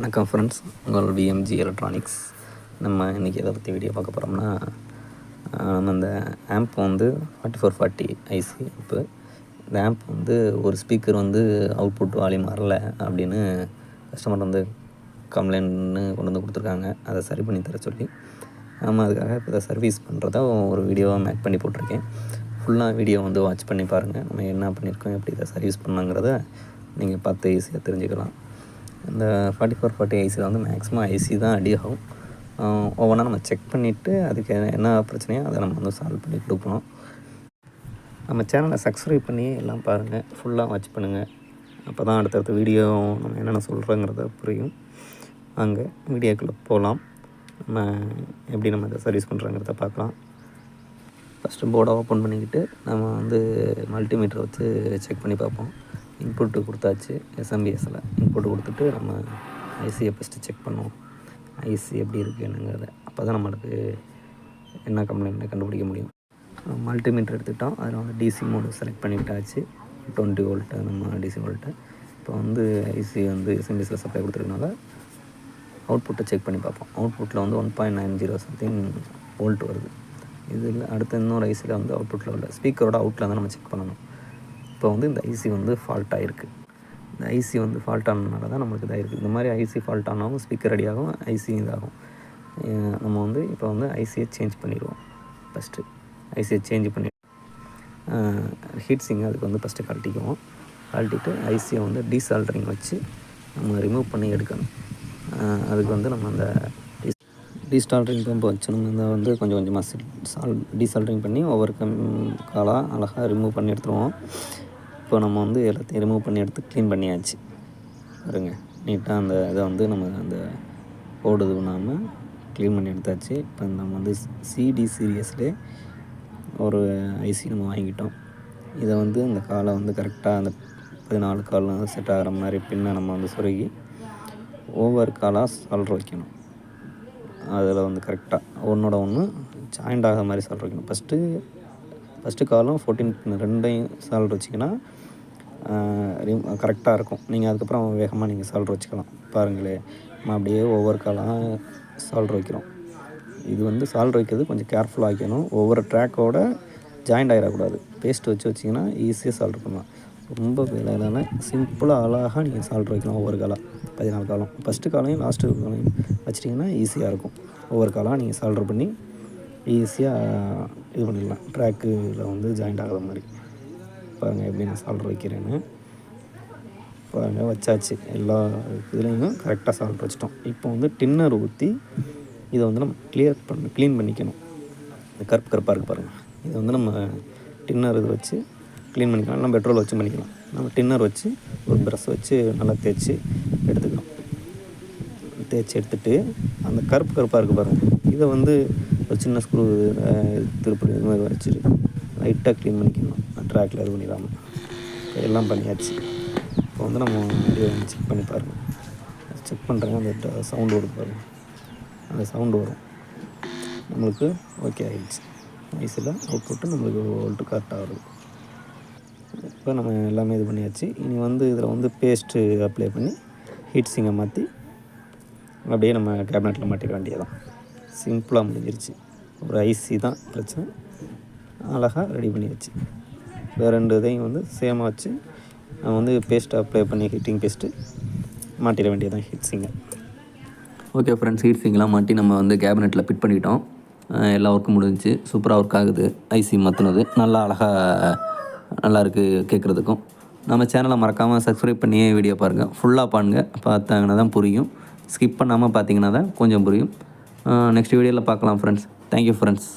வணக்கம் ஃப்ரெண்ட்ஸ் உங்கள் VMG electronics நம்ம இன்றைக்கி எதை பற்றி வீடியோ பார்க்க போகிறோம்னா நம்ம இந்த ஆம்ப் வந்து forty four forty IC amp இந்த ஆம்ப் வந்து ஒரு ஸ்பீக்கர் வந்து அவுட்புட் வால்யூம் வரல அப்படின்னு கஸ்டமர் வந்து கம்ப்ளைண்ட்னு கொண்டு வந்து கொடுத்துருக்காங்க. அதை சரி பண்ணி தர சொல்லி நம்ம அதுக்காக இப்போ இதை சர்வீஸ் பண்ணுறதா ஒரு வீடியோவாக மேக் பண்ணி போட்டிருக்கேன். ஃபுல்லாக வீடியோ வந்து வாட்ச் பண்ணி பாருங்கள் நம்ம என்ன பண்ணியிருக்கோம் எப்படி இதை சர்வீஸ் பண்ணாங்கிறத நீங்கள் பார்த்து ஈஸியாக தெரிஞ்சுக்கலாம். இந்த ஃபார்ட்டி ஃபோர் ஃபார்ட்டி ஐசியில் வந்து மேக்ஸிமம் ஐசி தான் அடி ஆகும் ஒவ்வொன்றா நம்ம செக் பண்ணிவிட்டு அதுக்கு என்ன பிரச்சனையோ அதை நம்ம வந்து சால்வ் பண்ணி கொடுக்கணும் நம்ம சேனலை சப்ஸ்கிரைப் பண்ணி எல்லாம் பாருங்கள் ஃபுல்லாக வாட்ச் பண்ணுங்கள் அப்போ தான் அடுத்தடுத்த வீடியோ நம்ம என்னென்ன சொல்கிறோங்கிறத புரியும். அங்கே வீடியோக்குள்ளே போகலாம் நம்ம எப்படி நம்ம இதை சர்வீஸ் பண்ணுறோங்கிறத பார்க்கலாம். ஃபஸ்ட்டு போர்டை ஓப்பன் பண்ணிக்கிட்டு நம்ம வந்து மல்டிமீட்டர் வச்சு செக் பண்ணி பார்ப்போம். இன்புட்டு கொடுத்தாச்சு எஸ்எம்பிஎஸில் இன்புட்டு கொடுத்துட்டு நம்ம ஐசியை ஃபஸ்ட்டு செக் பண்ணுவோம். ஐசி எப்படி இருக்குது என்னங்கிறத. அப்போ தான் நம்மளுக்கு என்ன கம்ப்ளைண்ட்னு கண்டுபிடிக்க முடியும். மல்டிமீட்டர் எடுத்துக்கிட்டோம். அதில் வந்து டிசி மோடு செலக்ட் பண்ணிவிட்டாச்சு டுவெண்ட்டி வோல்ட்டு நம்ம டிசி வோல்ட்டு இப்போ வந்து ஐசி வந்து எஸ்எம்பிஎஸில் சப்ளை கொடுத்துருக்கனால அவுட்புட்டை செக் பண்ணி பார்ப்போம். அவுட்புட்டில் வந்து one point nine zero something volt வருது. இதில் அடுத்த இன்னொரு ஐசியில் வந்து அவுட்புட்டில் உள்ள ஸ்பீக்கரோட அவுட்டில் தான் நம்ம செக் பண்ணணும். இப்போ வந்து இந்த ஐசி வந்து ஃபால்ட் ஆகிருக்கு இந்த ஐசி வந்து ஃபால்ட் ஆனதுனால தான் நம்மளுக்கு இதாகிருக்கு இந்த மாதிரி ஐசி ஃபால்ட் ஆனாலும் ஸ்பீக்கர் ரெடி ஆகும் ஐசி இதாகும். நம்ம வந்து இப்போ வந்து ஐசியை சேஞ்ச் பண்ணிடுவோம். ஃபஸ்ட்டு ஐசியை சேஞ்ச் பண்ணி ஹீட் சிங் அதுக்கு வந்து ஃபஸ்ட்டு கழட்டிக்குவோம். கழட்டிட்டு ஐசியை வந்து டீசால்ட்ரிங் வச்சு நம்ம ரிமூவ் பண்ணி எடுக்கணும். அதுக்கு வந்து நம்ம அந்த டீஸ்டால்ட்ரிங் பம்ப் வச்சணும் இந்த வந்து கொஞ்சம் கொஞ்சமாக சால் டீசால்ட்ரிங் பண்ணி ஒவ்வொரு கம் காலாக அழகாக ரிமூவ் பண்ணி எடுத்துருவோம். இப்போ நம்ம வந்து எல்லாத்தையும் ரிமூவ் பண்ணி எடுத்து க்ளீன் பண்ணியாச்சு. பாருங்க நீட்டாக அந்த இதை வந்து நம்ம அந்த போடு இது பண்ணாமல் க்ளீன் பண்ணி எடுத்தாச்சு. இப்போ நம்ம வந்து சிடி சீரியஸ்லே ஒரு ஐசி நம்ம வாங்கிட்டோம். இதை வந்து இந்த காலை வந்து கரெக்டாக அந்த பதினாலு கால் வந்து செட் ஆகிற மாதிரி பின்ன நம்ம வந்து சொருகி ஒவ்வொரு காலாக சால்ட்ரு வைக்கணும். அதில் வந்து கரெக்டாக ஒன்றோட ஒன்று ஜாயிண்ட் ஆகிற மாதிரி சால்ட்ரு வைக்கணும். ஃபஸ்ட்டு ஃபஸ்ட்டு காலும் ஃபோர்டீன் ரெண்டையும் சால்ட் வச்சிங்கன்னா கரெக்டாக இருக்கும். நீங்கள் அதுக்கப்புறம் வேகமாக நீங்கள் சால்ட்ரு வச்சுக்கலாம். பாருங்களேன் நம்ம அப்படியே ஒவ்வொரு காலம் சால்ட்ரு வைக்கிறோம். இது வந்து சால்ட்ரு வைக்கிறது கொஞ்சம் கேர்ஃபுல்லாக வைக்கணும். ஒவ்வொரு ட்ராக்கோட ஜாயிண்ட் ஆகிடக்கூடாது பேஸ்ட் வச்சு வச்சிங்கன்னா ஈஸியாக சால்ட்ரு பண்ணலாம். ரொம்ப வேலையிலான சிம்பிளாக அழகாக நீங்கள் சால்ட்ரு வைக்கலாம் ஒவ்வொரு காலம் பதினாலு காலம் ஃபஸ்ட்டு காலையும் லாஸ்ட்டு காலையும் வச்சிட்டிங்கன்னா ஈஸியாக இருக்கும். ஒவ்வொரு காலம் நீங்கள் சால்ட்ரு பண்ணி ஈஸியாக இது பண்ணிடலாம். ட்ராக்கில் வந்து ஜாயிண்ட் ஆகிற மாதிரி. பாருங்கள் எப்படி நான் சால்ட் வைக்கிறேன்னு. பாருங்கள் வச்சாச்சு. எல்லா இதுலேயும் கரெக்டாக சால்ட் வச்சிட்டோம். இப்போ வந்து டின்னர் ஊற்றி இதை வந்து நம்ம கிளியர் பண்ண க்ளீன் பண்ணிக்கணும். இந்த கருப்பு கருப்பாக இருக்குது பாருங்கள் இதை வந்து நம்ம டின்னர் இது வச்சு க்ளீன் பண்ணிக்கலாம். நம்ம பெட்ரோல் வச்சு பண்ணிக்கலாம். நம்ம டின்னர் வச்சு ஒரு ப்ரஷ் வச்சு நல்லா தேய்ச்சி எடுத்துக்கலாம். தேய்ச்சி எடுத்துகிட்டு அந்த கருப்பு கருப்பாக இருக்குது பாருங்கள் இதை வந்து ஒரு சின்ன ஸ்க்ரூ திருப்பி இது மாதிரி வச்சுட்டு லைட்டாக க்ளீன் பண்ணிக்கணும். ட்ராக்கில் இது பண்ணிடாமல் எல்லாம் பண்ணியாச்சு. இப்போ வந்து நம்ம வீடியோ செக் பண்ணி பாருங்கள் செக் பண்ணுறாங்க அந்த சவுண்டு வருது பாருங்கள் அந்த சவுண்டு வரும். நம்மளுக்கு ஓகே ஆகிடுச்சு ஐஸில் அவுட்புட்டு நம்மளுக்கு ஓல்ட்டு கரெக்டாக வருது இப்போ நம்ம எல்லாமே இது பண்ணியாச்சு. இனி வந்து இதில் வந்து பேஸ்ட்டு அப்ளை பண்ணி ஹீட் சிங்கை மாற்றி அப்படியே நம்ம கேபினெட்டில் மாட்டிக்க வேண்டியதான் சிம்பிளாக முடிஞ்சிருச்சு. ஒரு ஐசி தான் பிரச்சனை. அழகாக ரெடி பண்ணியாச்சு. வேறு ரெண்டு இதையும் வந்து சேமாக வச்சு நம்ம வந்து பேஸ்ட்டை அப்ளை பண்ணி ஹீட்டிங் பேஸ்ட்டு மாட்டிட வேண்டியதான் heat sinker okay friends heat சிங்கெலாம் மாட்டி நம்ம வந்து கேபினெட்டில் ஃபிட் பண்ணிட்டோம். எல்லா ஒர்க்கும் முடிஞ்சிச்சு. சூப்பராக ஒர்க் ஆகுது. ஐசி மாற்றினது நல்லா அழகாக நல்லா இருக்குது கேட்குறதுக்கும் நம்ம சேனலை மறக்காமல் சப்ஸ்கிரைப் பண்ணியே வீடியோ பாருங்கள் ஃபுல்லாக பாருங்கள் பார்த்தாங்கன்னா தான் புரியும். ஸ்கிப் பண்ணாமல் பார்த்தீங்கன்னா தான் கொஞ்சம் புரியும். நெக்ஸ்ட் வீடியோவில் பார்க்கலாம் ஃப்ரெண்ட்ஸ் தேங்க்யூ ஃப்ரெண்ட்ஸ்